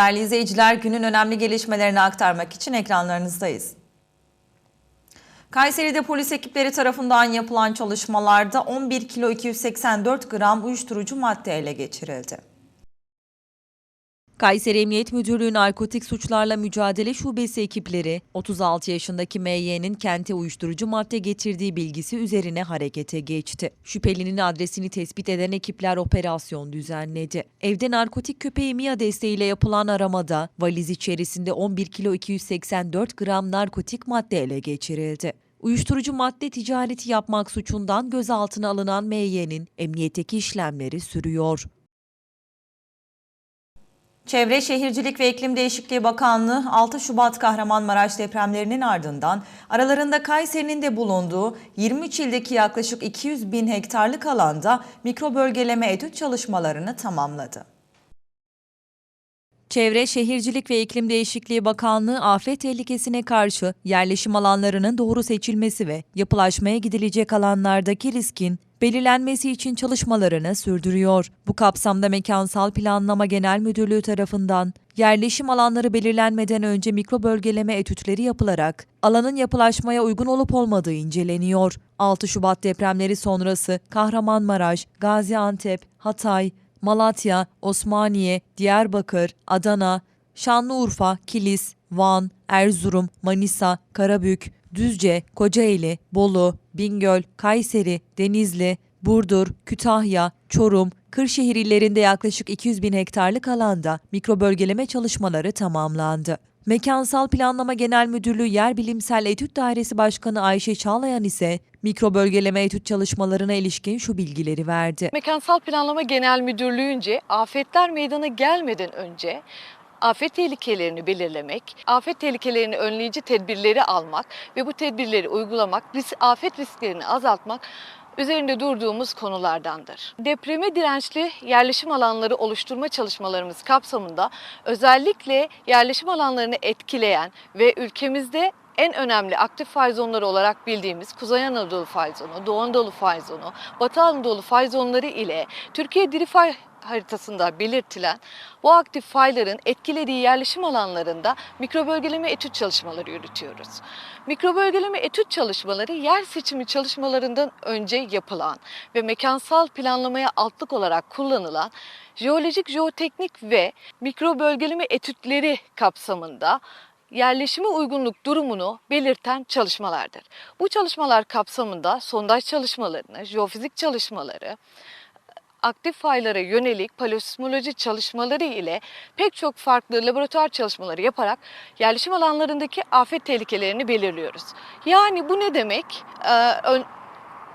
Değerli izleyiciler günün önemli gelişmelerini aktarmak için ekranlarınızdayız. Kayseri'de polis ekipleri tarafından yapılan çalışmalarda 11 kilo 284 gram uyuşturucu madde ele geçirildi. Kayseri Emniyet Müdürlüğü Narkotik Suçlarla Mücadele Şubesi ekipleri 36 yaşındaki MY'nin kente uyuşturucu madde getirdiği bilgisi üzerine harekete geçti. Şüphelinin adresini tespit eden ekipler operasyon düzenledi. Evde narkotik köpeği Mia desteğiyle yapılan aramada valiz içerisinde 11 kilo 284 gram narkotik madde ele geçirildi. Uyuşturucu madde ticareti yapmak suçundan gözaltına alınan MY'nin emniyetteki işlemleri sürüyor. Çevre Şehircilik ve İklim Değişikliği Bakanlığı 6 Şubat Kahramanmaraş depremlerinin ardından aralarında Kayseri'nin de bulunduğu 23 ildeki yaklaşık 200 bin hektarlık alanda mikro bölgeleme etüt çalışmalarını tamamladı. Çevre, Şehircilik ve İklim Değişikliği Bakanlığı afet tehlikesine karşı yerleşim alanlarının doğru seçilmesi ve yapılaşmaya gidilecek alanlardaki riskin belirlenmesi için çalışmalarını sürdürüyor. Bu kapsamda Mekansal Planlama Genel Müdürlüğü tarafından yerleşim alanları belirlenmeden önce mikro bölgeleme etütleri yapılarak alanın yapılaşmaya uygun olup olmadığı inceleniyor. 6 Şubat depremleri sonrası Kahramanmaraş, Gaziantep, Hatay, Malatya, Osmaniye, Diyarbakır, Adana, Şanlıurfa, Kilis, Van, Erzurum, Manisa, Karabük, Düzce, Kocaeli, Bolu, Bingöl, Kayseri, Denizli, Burdur, Kütahya, Çorum, Kırşehir illerinde yaklaşık 200 bin hektarlık alanda mikrobölgeleme çalışmaları tamamlandı. Mekansal Planlama Genel Müdürlüğü Yer Bilimsel Etüt Dairesi Başkanı Ayşe Çağlayan ise mikrobölgeleme etüt çalışmalarına ilişkin şu bilgileri verdi. Mekansal Planlama Genel Müdürlüğü'nce afetler meydana gelmeden önce afet tehlikelerini belirlemek, afet tehlikelerini önleyici tedbirleri almak ve bu tedbirleri uygulamak, risk, afet risklerini azaltmak üzerinde durduğumuz konulardandır. Depreme dirençli yerleşim alanları oluşturma çalışmalarımız kapsamında özellikle yerleşim alanlarını etkileyen ve ülkemizde en önemli aktif fay zonları olarak bildiğimiz Kuzey Anadolu fay zonu, Doğu Anadolu fay zonu, Batı Anadolu fay zonları ile Türkiye diri fay haritasında belirtilen bu aktif fayların etkilediği yerleşim alanlarında mikrobölgeleme etüt çalışmaları yürütüyoruz. Mikrobölgeleme etüt çalışmaları yer seçimi çalışmalarından önce yapılan ve mekansal planlamaya altlık olarak kullanılan jeolojik, jeoteknik ve mikrobölgeleme etütleri kapsamında yerleşime uygunluk durumunu belirten çalışmalardır. Bu çalışmalar kapsamında sondaj çalışmalarını, jeofizik çalışmaları, aktif faylara yönelik paleosismoloji çalışmaları ile pek çok farklı laboratuvar çalışmaları yaparak yerleşim alanlarındaki afet tehlikelerini belirliyoruz. Yani bu ne demek? Ee,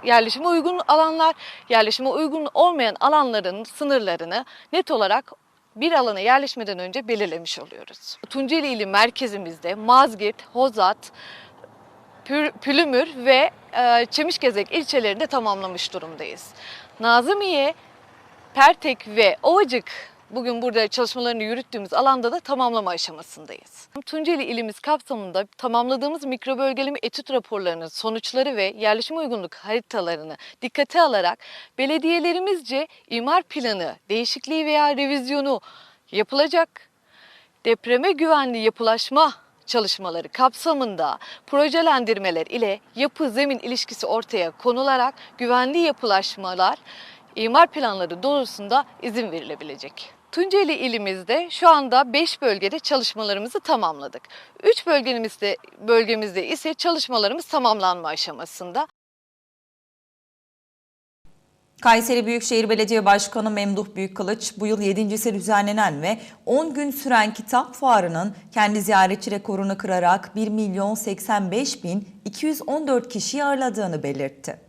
yerleşime uygun alanlar, yerleşime uygun olmayan alanların sınırlarını net olarak bir alana yerleşmeden önce belirlemiş oluyoruz. Tunceli ili merkezimizde Mazgirt, Hozat, Pülümür ve e, Çemişgezek ilçelerinde tamamlamış durumdayız. Nazımiye, Pertek ve Ovacık bugün burada çalışmalarını yürüttüğümüz alanda da tamamlama aşamasındayız. Tunceli ilimiz kapsamında tamamladığımız mikrobölgeleme etüt raporlarının sonuçları ve yerleşim uygunluk haritalarını dikkate alarak belediyelerimizce imar planı değişikliği veya revizyonu yapılacak depreme güvenli yapılaşma çalışmaları kapsamında projelendirmeler ile yapı zemin ilişkisi ortaya konularak güvenli yapılaşmalar imar planları doğrusunda izin verilebilecek. Tunceli ilimizde şu anda 5 bölgede çalışmalarımızı tamamladık. 3 bölgemizde, bölgemizde ise çalışmalarımız tamamlanma aşamasında. Kayseri Büyükşehir Belediye Başkanı Memduh Büyükkılıç bu yıl 7.si düzenlenen ve 10 gün süren kitap fuarının kendi ziyaretçi rekorunu kırarak 1 milyon 85 bin 214 kişiyi ağırladığını belirtti.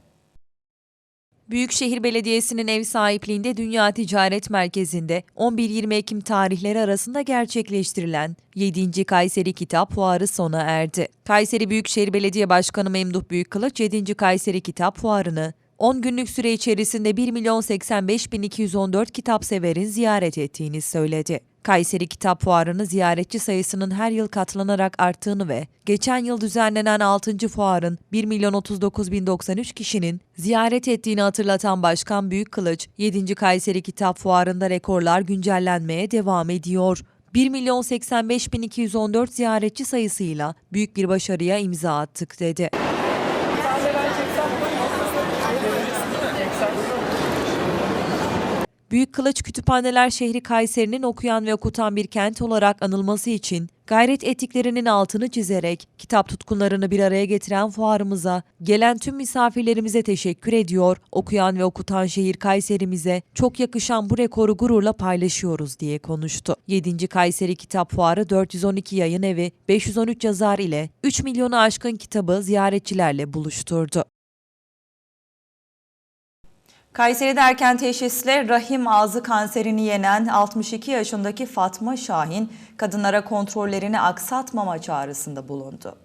Büyükşehir Belediyesi'nin ev sahipliğinde Dünya Ticaret Merkezi'nde 11-20 Ekim tarihleri arasında gerçekleştirilen 7. Kayseri Kitap Fuarı sona erdi. Kayseri Büyükşehir Belediye Başkanı Memduh Büyükkılıç 7. Kayseri Kitap Fuarı'nı 10 günlük süre içerisinde 1 milyon 85 bin 214 kitap severin ziyaret ettiğini söyledi. Kayseri Kitap Fuarı'nı ziyaretçi sayısının her yıl katlanarak arttığını ve geçen yıl düzenlenen 6. fuarın 1 milyon 39 bin 93 kişinin ziyaret ettiğini hatırlatan Başkan Büyükkılıç, 7. Kayseri Kitap Fuarı'nda rekorlar güncellenmeye devam ediyor. 1 milyon 85 bin 214 ziyaretçi sayısıyla büyük bir başarıya imza attık dedi. Büyük Kılıç Kütüphaneler şehri Kayseri'nin okuyan ve okutan bir kent olarak anılması için gayret ettiklerinin altını çizerek kitap tutkunlarını bir araya getiren fuarımıza gelen tüm misafirlerimize teşekkür ediyor, okuyan ve okutan şehir Kayseri'mize çok yakışan bu rekoru gururla paylaşıyoruz diye konuştu. 7. Kayseri Kitap Fuarı 412 yayın evi, 513 yazar ile 3 milyonu aşkın kitabı ziyaretçilerle buluşturdu. Kayseri'de erken teşhisle rahim ağzı kanserini yenen 62 yaşındaki Fatma Şahin, kadınlara kontrollerini aksatmama çağrısında bulundu.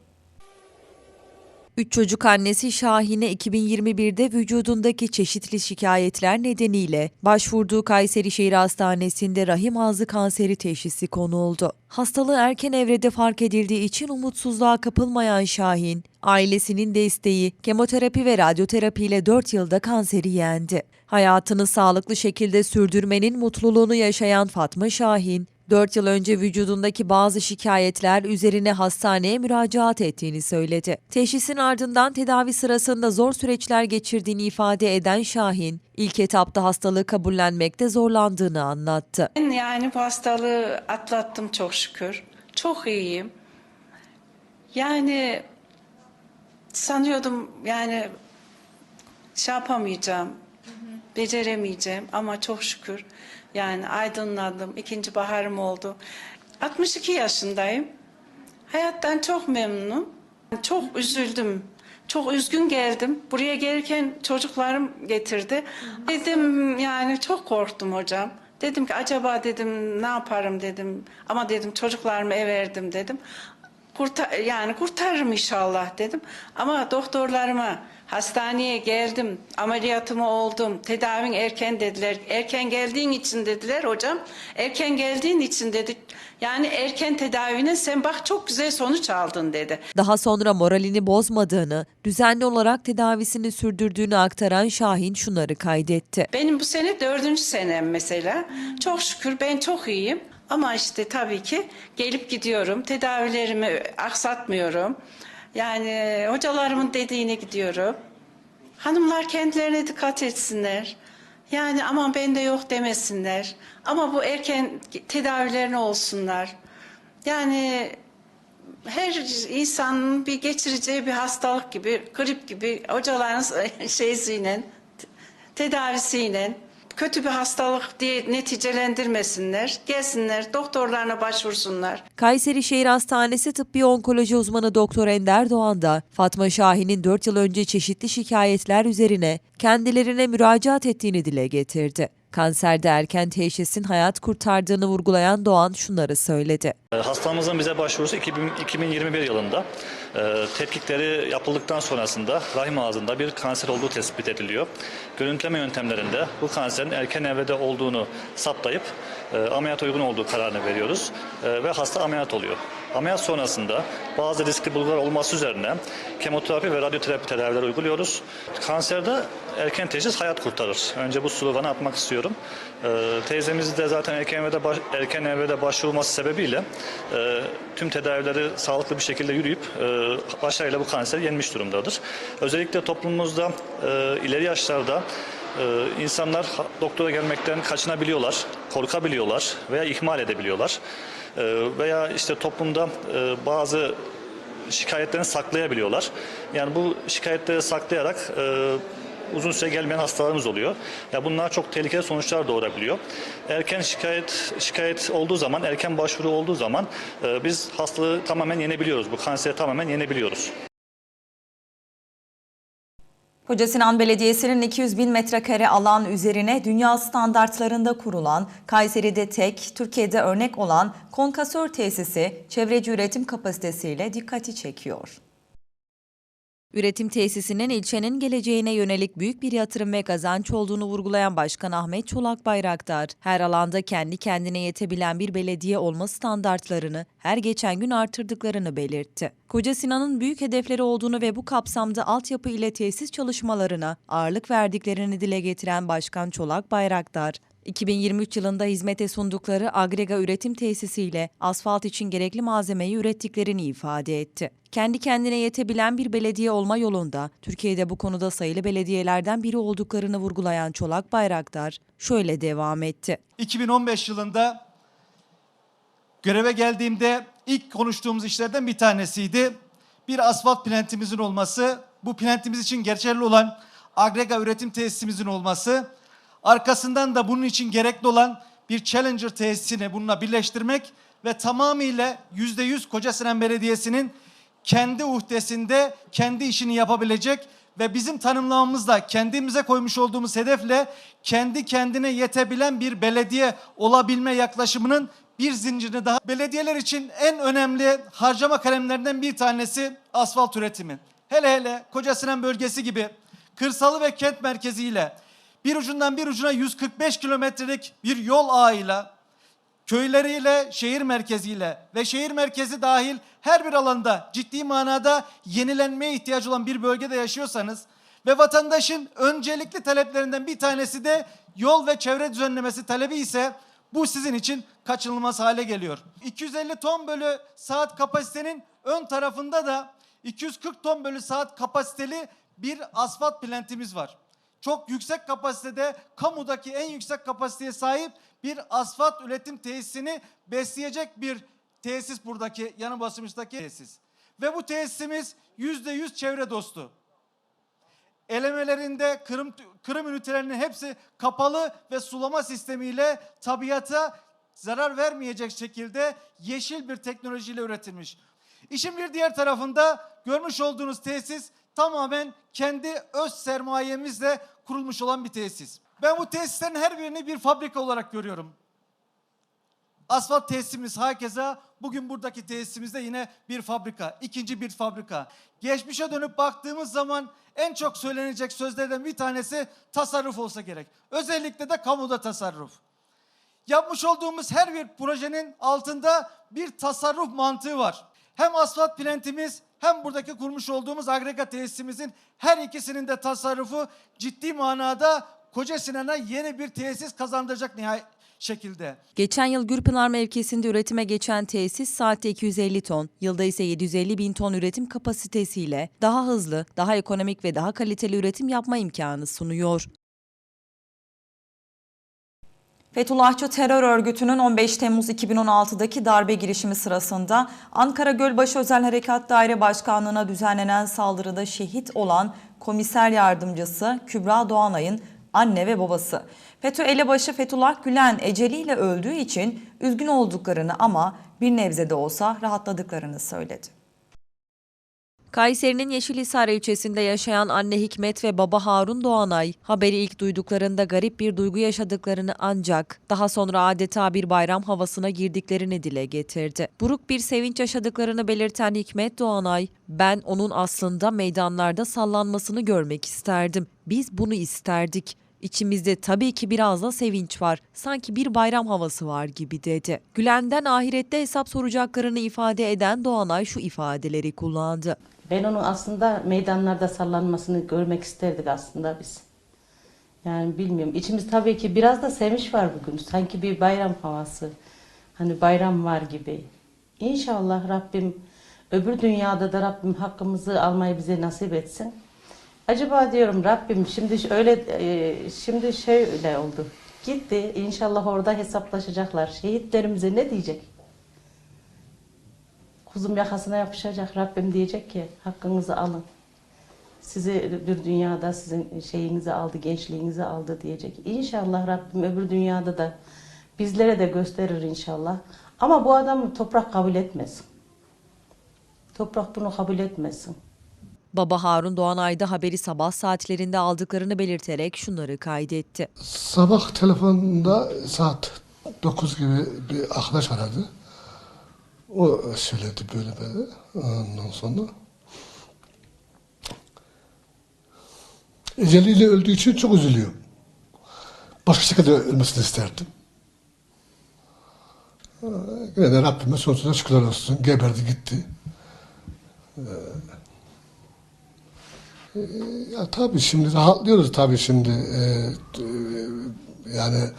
Üç çocuk annesi Şahine 2021'de vücudundaki çeşitli şikayetler nedeniyle başvurduğu Kayseri Şehir Hastanesi'nde rahim ağzı kanseri teşhisi konuldu. Hastalığı erken evrede fark edildiği için umutsuzluğa kapılmayan Şahin, ailesinin desteği, kemoterapi ve radyoterapi ile 4 yılda kanseri yendi. Hayatını sağlıklı şekilde sürdürmenin mutluluğunu yaşayan Fatma Şahin, 4 yıl önce vücudundaki bazı şikayetler üzerine hastaneye müracaat ettiğini söyledi. Teşhisin ardından tedavi sırasında zor süreçler geçirdiğini ifade eden Şahin, ilk etapta hastalığı kabullenmekte zorlandığını anlattı. Yani bu hastalığı atlattım çok şükür. Çok iyiyim. Yani sanıyordum yani şey yapamayacağım, beceremeyeceğim ama çok şükür yani aydınlandım. İkinci baharım oldu. 62 yaşındayım. Hayattan çok memnunum. Çok üzüldüm. Çok üzgün geldim. Buraya gelirken çocuklarım getirdi. Dedim yani çok korktum hocam. Dedim ki acaba dedim ne yaparım dedim. Ama dedim çocuklarımı eve verdim dedim. Kurtar, yani kurtarırım inşallah dedim. Ama doktorlarıma hastaneye geldim, ameliyatımı oldum, tedavin erken dediler. Erken geldiğin için dediler hocam. Erken geldiğin için dedik. Yani erken tedavine sen bak çok güzel sonuç aldın dedi. Daha sonra moralini bozmadığını, düzenli olarak tedavisini sürdürdüğünü aktaran Şahin şunları kaydetti. Benim bu sene dördüncü senem mesela. Çok şükür ben çok iyiyim. Ama işte tabii ki gelip gidiyorum. Tedavilerimi aksatmıyorum. Yani hocalarımın dediğine gidiyorum. Hanımlar kendilerine dikkat etsinler. Yani aman bende yok demesinler. Ama bu erken tedavilerine olsunlar. Yani her insanın bir geçireceği bir hastalık gibi, grip gibi hocaların şeysiyle, tedavisiyle kötü bir hastalık diye neticelendirmesinler. Gelsinler, doktorlarına başvursunlar. Kayseri Şehir Hastanesi Tıbbi Onkoloji uzmanı Doktor Ender Doğan da Fatma Şahin'in 4 yıl önce çeşitli şikayetler üzerine kendilerine müracaat ettiğini dile getirdi. Kanserde erken teşhisin hayat kurtardığını vurgulayan Doğan şunları söyledi. E, Hastamızın bize başvurusu 2000 2021 yılında. E, Tetkikleri yapıldıktan sonrasında rahim ağzında bir kanser olduğu tespit ediliyor. Görüntüleme yöntemlerinde bu kanserin erken evrede olduğunu saptayıp e, ameliyat uygun olduğu kararını veriyoruz E, ve hasta ameliyat oluyor. Ameliyat sonrasında bazı riskli bulgular olması üzerine kemoterapi ve radyoterapi tedaviler uyguluyoruz. Kanserde erken teşhis hayat kurtarır. Önce bu sloganı atmak istiyorum. E, teyzemiz de zaten erken evrede, baş- erken evrede başvurulması sebebiyle e, tüm tedavileri sağlıklı bir şekilde yürüyüp e, başarıyla bu kanseri yenmiş durumdadır. Özellikle toplumumuzda e, ileri yaşlarda e, insanlar doktora gelmekten kaçınabiliyorlar, korkabiliyorlar veya ihmal edebiliyorlar. E, veya işte toplumda e, bazı şikayetlerini saklayabiliyorlar. Yani bu şikayetleri saklayarak e, uzun süre gelmeyen hastalarımız oluyor. Ya bunlar çok tehlikeli sonuçlar doğurabiliyor. Erken şikayet şikayet olduğu zaman, erken başvuru olduğu zaman e, biz hastalığı tamamen yenebiliyoruz. Bu kanseri tamamen yenebiliyoruz. Koca Sinan Belediyesi'nin 200 bin metrekare alan üzerine dünya standartlarında kurulan, Kayseri'de tek, Türkiye'de örnek olan konkasör tesisi çevreci üretim kapasitesiyle dikkati çekiyor. Üretim tesisinin ilçenin geleceğine yönelik büyük bir yatırım ve kazanç olduğunu vurgulayan Başkan Ahmet Çolak Bayraktar, her alanda kendi kendine yetebilen bir belediye olma standartlarını her geçen gün artırdıklarını belirtti. Koca Sinan'ın büyük hedefleri olduğunu ve bu kapsamda altyapı ile tesis çalışmalarına ağırlık verdiklerini dile getiren Başkan Çolak Bayraktar, 2023 yılında hizmete sundukları agrega üretim tesisiyle asfalt için gerekli malzemeyi ürettiklerini ifade etti. Kendi kendine yetebilen bir belediye olma yolunda Türkiye'de bu konuda sayılı belediyelerden biri olduklarını vurgulayan Çolak Bayraktar şöyle devam etti. 2015 yılında göreve geldiğimde ilk konuştuğumuz işlerden bir tanesiydi. Bir asfalt plantimizin olması, bu plantimiz için geçerli olan agrega üretim tesisimizin olması, arkasından da bunun için gerekli olan bir Challenger tesisini bununla birleştirmek ve tamamıyla %100 Kocasinan Belediyesi'nin kendi uhdesinde kendi işini yapabilecek ve bizim tanımlamamızda kendimize koymuş olduğumuz hedefle kendi kendine yetebilen bir belediye olabilme yaklaşımının bir zincirini daha. Belediyeler için en önemli harcama kalemlerinden bir tanesi asfalt üretimi. Hele hele Kocasinan bölgesi gibi kırsalı ve kent merkeziyle bir ucundan bir ucuna 145 kilometrelik bir yol ağıyla köyleriyle, şehir merkeziyle ve şehir merkezi dahil her bir alanda ciddi manada yenilenmeye ihtiyacı olan bir bölgede yaşıyorsanız ve vatandaşın öncelikli taleplerinden bir tanesi de yol ve çevre düzenlemesi talebi ise bu sizin için kaçınılmaz hale geliyor. 250 ton bölü saat kapasitenin ön tarafında da 240 ton bölü saat kapasiteli bir asfalt plantimiz var çok yüksek kapasitede kamudaki en yüksek kapasiteye sahip bir asfalt üretim tesisini besleyecek bir tesis buradaki yanı basılmıştaki tesis. Ve bu tesisimiz yüzde yüz çevre dostu. Elemelerinde kırım, kırım ünitelerinin hepsi kapalı ve sulama sistemiyle tabiata zarar vermeyecek şekilde yeşil bir teknolojiyle üretilmiş. İşin bir diğer tarafında görmüş olduğunuz tesis tamamen kendi öz sermayemizle kurulmuş olan bir tesis. Ben bu tesislerin her birini bir fabrika olarak görüyorum. Asfalt tesisimiz hakeza bugün buradaki tesisimizde yine bir fabrika, ikinci bir fabrika. Geçmişe dönüp baktığımız zaman en çok söylenecek sözlerden bir tanesi tasarruf olsa gerek. Özellikle de kamuda tasarruf. Yapmış olduğumuz her bir projenin altında bir tasarruf mantığı var. Hem asfalt plantimiz hem buradaki kurmuş olduğumuz agrega tesisimizin her ikisinin de tasarrufu ciddi manada Koca Sinan'a yeni bir tesis kazandıracak nihayet şekilde. Geçen yıl Gürpınar mevkisinde üretime geçen tesis saatte 250 ton, yılda ise 750 bin ton üretim kapasitesiyle daha hızlı, daha ekonomik ve daha kaliteli üretim yapma imkanı sunuyor. Fethullahçı terör örgütünün 15 Temmuz 2016'daki darbe girişimi sırasında Ankara Gölbaşı Özel Harekat Daire Başkanlığı'na düzenlenen saldırıda şehit olan komiser yardımcısı Kübra Doğanay'ın anne ve babası. FETÖ elebaşı Fethullah Gülen eceliyle öldüğü için üzgün olduklarını ama bir nebze de olsa rahatladıklarını söyledi. Kayseri'nin Yeşilhisar ilçesinde yaşayan anne Hikmet ve baba Harun Doğanay, haberi ilk duyduklarında garip bir duygu yaşadıklarını ancak daha sonra adeta bir bayram havasına girdiklerini dile getirdi. Buruk bir sevinç yaşadıklarını belirten Hikmet Doğanay, ben onun aslında meydanlarda sallanmasını görmek isterdim. Biz bunu isterdik. İçimizde tabii ki biraz da sevinç var. Sanki bir bayram havası var gibi dedi. Gülen'den ahirette hesap soracaklarını ifade eden Doğanay şu ifadeleri kullandı. Ben onu aslında meydanlarda sallanmasını görmek isterdik aslında biz. Yani bilmiyorum. İçimiz tabii ki biraz da sevinç var bugün. Sanki bir bayram havası. Hani bayram var gibi. İnşallah Rabbim öbür dünyada da Rabbim hakkımızı almayı bize nasip etsin. Acaba diyorum Rabbim şimdi öyle e, şimdi şöyle oldu. Gitti. İnşallah orada hesaplaşacaklar. Şehitlerimize ne diyecek? Kuzum yakasına yapışacak Rabbim diyecek ki hakkınızı alın. Sizi bir dünyada sizin şeyinizi aldı, gençliğinizi aldı diyecek. İnşallah Rabbim öbür dünyada da bizlere de gösterir inşallah. Ama bu adamı toprak kabul etmesin. Toprak bunu kabul etmesin. Baba Harun Doğanay da haberi sabah saatlerinde aldıklarını belirterek şunları kaydetti. Sabah telefonda saat 9 gibi bir arkadaş aradı. O söyledi böyle böyle. Ondan sonra eceliyle öldüğü için çok üzülüyorum. Başka şekilde ölmesini isterdim. Yine de Rabbime sonsuza şükürler olsun. Geberdi gitti. Ee, Ya tabii şimdi rahatlıyoruz tabii şimdi. Ee, yani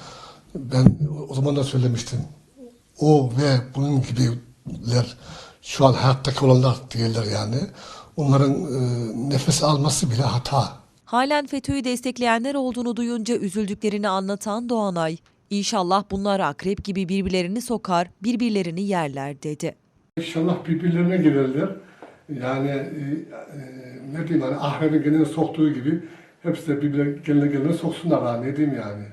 Ben o zaman da söylemiştim. O ve bunun gibiler şu an hayattaki olanlar değiller yani. Onların e, nefes alması bile hata. Halen FETÖ'yü destekleyenler olduğunu duyunca üzüldüklerini anlatan Doğanay, İnşallah bunlar akrep gibi birbirlerini sokar, birbirlerini yerler dedi. İnşallah birbirlerine girerler. Yani e, e, ne diyeyim hani ahrenin kendini soktuğu gibi hepsi de birbirlerine kendine soksunlar ha ne diyeyim yani.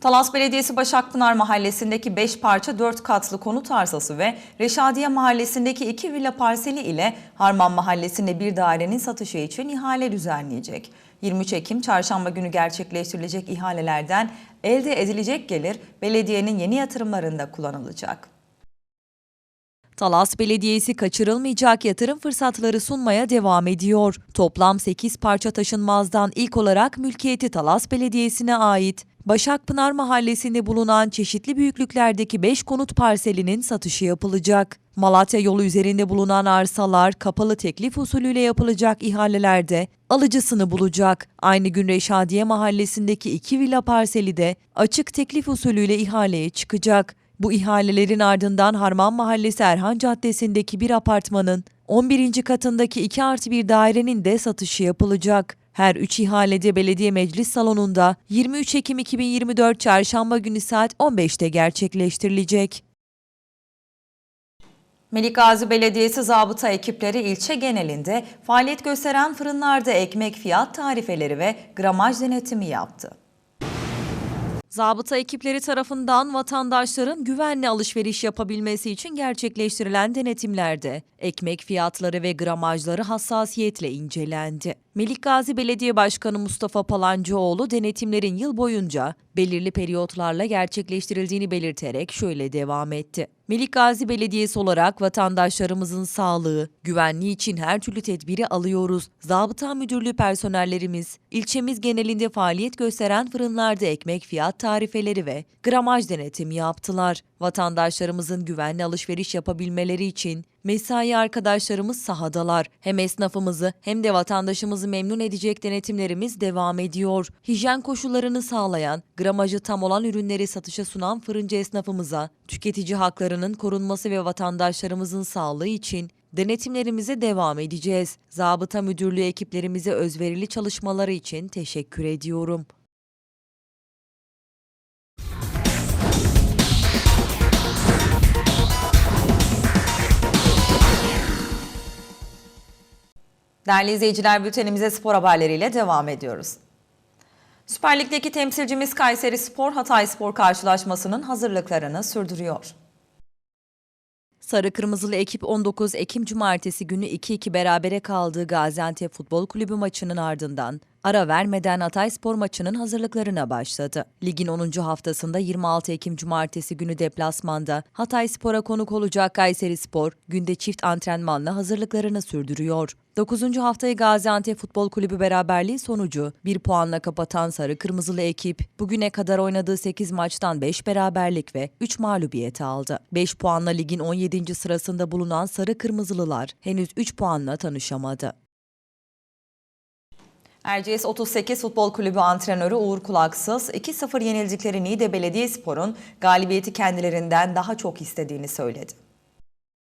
Talas Belediyesi Başakpınar Mahallesi'ndeki 5 parça 4 katlı konut arsası ve Reşadiye Mahallesi'ndeki 2 villa parseli ile Harman Mahallesi'nde bir dairenin satışı için ihale düzenleyecek. 23 Ekim çarşamba günü gerçekleştirilecek ihalelerden elde edilecek gelir belediyenin yeni yatırımlarında kullanılacak. Talas Belediyesi kaçırılmayacak yatırım fırsatları sunmaya devam ediyor. Toplam 8 parça taşınmazdan ilk olarak mülkiyeti Talas Belediyesi'ne ait Başakpınar Mahallesi'nde bulunan çeşitli büyüklüklerdeki 5 konut parselinin satışı yapılacak. Malatya yolu üzerinde bulunan arsalar kapalı teklif usulüyle yapılacak ihalelerde alıcısını bulacak. Aynı gün Reşadiye Mahallesi'ndeki 2 villa parseli de açık teklif usulüyle ihaleye çıkacak. Bu ihalelerin ardından Harman Mahallesi Erhan Caddesi'ndeki bir apartmanın 11. katındaki 2 artı 1 dairenin de satışı yapılacak. Her üç ihalede belediye meclis salonunda 23 Ekim 2024 çarşamba günü saat 15'te gerçekleştirilecek. Melikgazi Belediyesi zabıta ekipleri ilçe genelinde faaliyet gösteren fırınlarda ekmek fiyat tarifeleri ve gramaj denetimi yaptı. Zabıta ekipleri tarafından vatandaşların güvenli alışveriş yapabilmesi için gerçekleştirilen denetimlerde ekmek fiyatları ve gramajları hassasiyetle incelendi. Melikgazi Belediye Başkanı Mustafa Palancıoğlu denetimlerin yıl boyunca belirli periyotlarla gerçekleştirildiğini belirterek şöyle devam etti. Melikgazi Belediyesi olarak vatandaşlarımızın sağlığı, güvenliği için her türlü tedbiri alıyoruz. Zabıta Müdürlüğü personellerimiz, ilçemiz genelinde faaliyet gösteren fırınlarda ekmek fiyat tarifeleri ve gramaj denetimi yaptılar. Vatandaşlarımızın güvenli alışveriş yapabilmeleri için mesai arkadaşlarımız sahadalar. Hem esnafımızı hem de vatandaşımızı memnun edecek denetimlerimiz devam ediyor. Hijyen koşullarını sağlayan, gramajı tam olan ürünleri satışa sunan fırıncı esnafımıza, tüketici haklarının korunması ve vatandaşlarımızın sağlığı için denetimlerimize devam edeceğiz. Zabıta Müdürlüğü ekiplerimize özverili çalışmaları için teşekkür ediyorum. Değerli izleyiciler bültenimize spor haberleriyle devam ediyoruz. Süper Lig'deki temsilcimiz Kayseri Spor Hatay Spor karşılaşmasının hazırlıklarını sürdürüyor. Sarı Kırmızılı ekip 19 Ekim Cumartesi günü 2-2 berabere kaldığı Gaziantep Futbol Kulübü maçının ardından ara vermeden Hatayspor maçının hazırlıklarına başladı. Ligin 10. haftasında 26 Ekim Cumartesi günü deplasmanda Hatayspor'a konuk olacak Kayseri Spor günde çift antrenmanla hazırlıklarını sürdürüyor. 9. haftayı Gaziantep Futbol Kulübü beraberliği sonucu bir puanla kapatan Sarı Kırmızılı ekip bugüne kadar oynadığı 8 maçtan 5 beraberlik ve 3 mağlubiyet aldı. 5 puanla ligin 17. sırasında bulunan Sarı Kırmızılılar henüz 3 puanla tanışamadı. Erciyes 38 Futbol Kulübü antrenörü Uğur Kulaksız 2-0 yenildikleri Niğde Belediyespor'un galibiyeti kendilerinden daha çok istediğini söyledi.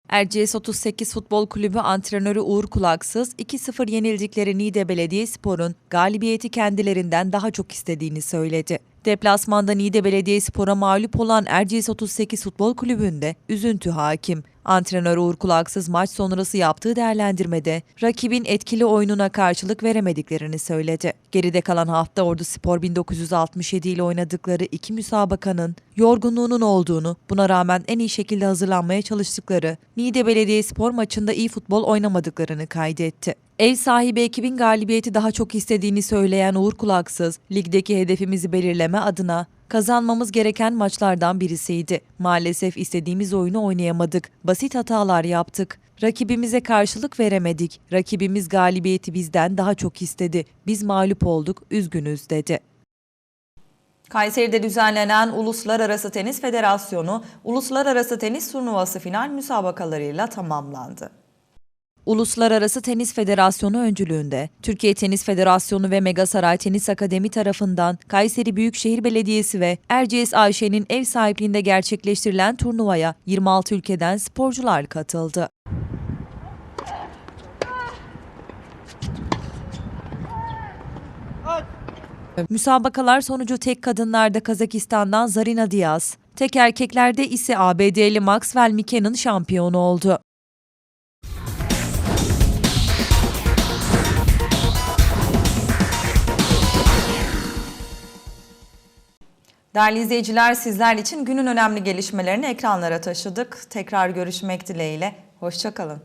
Erciyes 38 Futbol Kulübü antrenörü Uğur Kulaksız 2-0 yenildikleri Niğde Belediyespor'un galibiyeti kendilerinden daha çok istediğini söyledi. Deplasmanda Niğde Belediyespor'a mağlup olan Erciyes 38 Futbol Kulübü'nde üzüntü hakim. Antrenör Uğur Kulaksız maç sonrası yaptığı değerlendirmede rakibin etkili oyununa karşılık veremediklerini söyledi. Geride kalan hafta Ordu Spor 1967 ile oynadıkları iki müsabakanın yorgunluğunun olduğunu, buna rağmen en iyi şekilde hazırlanmaya çalıştıkları, Niğde Belediyespor maçında iyi futbol oynamadıklarını kaydetti. Ev sahibi ekibin galibiyeti daha çok istediğini söyleyen Uğur Kulaksız, ligdeki hedefimizi belirleme adına kazanmamız gereken maçlardan birisiydi. Maalesef istediğimiz oyunu oynayamadık. Basit hatalar yaptık. Rakibimize karşılık veremedik. Rakibimiz galibiyeti bizden daha çok istedi. Biz mağlup olduk, üzgünüz dedi. Kayseri'de düzenlenen Uluslararası Tenis Federasyonu Uluslararası Tenis Turnuvası final müsabakalarıyla tamamlandı. Uluslararası Tenis Federasyonu öncülüğünde, Türkiye Tenis Federasyonu ve Megasaray Tenis Akademi tarafından Kayseri Büyükşehir Belediyesi ve Erciyes Ayşe'nin ev sahipliğinde gerçekleştirilen turnuvaya 26 ülkeden sporcular katıldı. Müsabakalar sonucu tek kadınlarda Kazakistan'dan Zarina Diaz, tek erkeklerde ise ABD'li Maxwell Miken'in şampiyonu oldu. Değerli izleyiciler sizler için günün önemli gelişmelerini ekranlara taşıdık. Tekrar görüşmek dileğiyle. Hoşçakalın.